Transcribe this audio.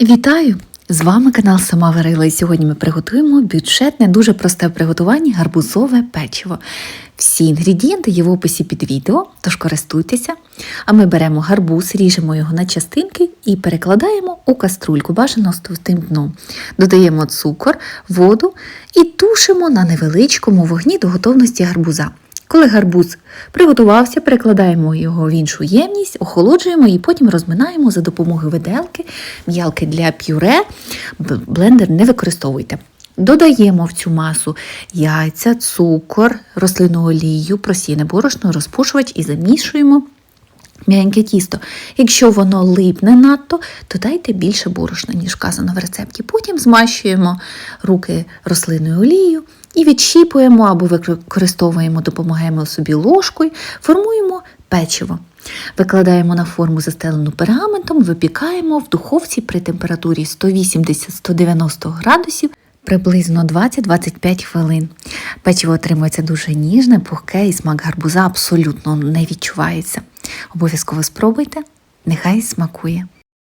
Вітаю! З вами канал Сама Варила і сьогодні ми приготуємо бюджетне, дуже просте в приготуванні гарбузове печиво. Всі інгредієнти є в описі під відео, тож користуйтеся. А ми беремо гарбуз, ріжемо його на частинки і перекладаємо у каструльку, бажано з товстим дном. Додаємо цукор, воду і тушимо на невеличкому вогні до готовності гарбуза. Коли гарбуз приготувався, перекладаємо його в іншу ємність, охолоджуємо і потім розминаємо за допомогою виделки, м'ялки для пюре. Блендер не використовуйте. Додаємо в цю масу яйця, цукор, рослинну олію, просіяне борошно, розпушувач і замішуємо м'якеньке тісто. Якщо воно липне надто, додайте більше борошна, ніж вказано в рецепті. Потім змащуємо руки рослинною олією і відщіпуємо або використовуємо, допомагаємо собі ложкою, формуємо печиво. Викладаємо на форму застелену пергаментом, випікаємо в духовці при температурі 180-190 градусів приблизно 20-25 хвилин. Печиво отримується дуже ніжне, пухке і смак гарбуза абсолютно не відчувається. Обов'язково спробуйте, нехай смакує.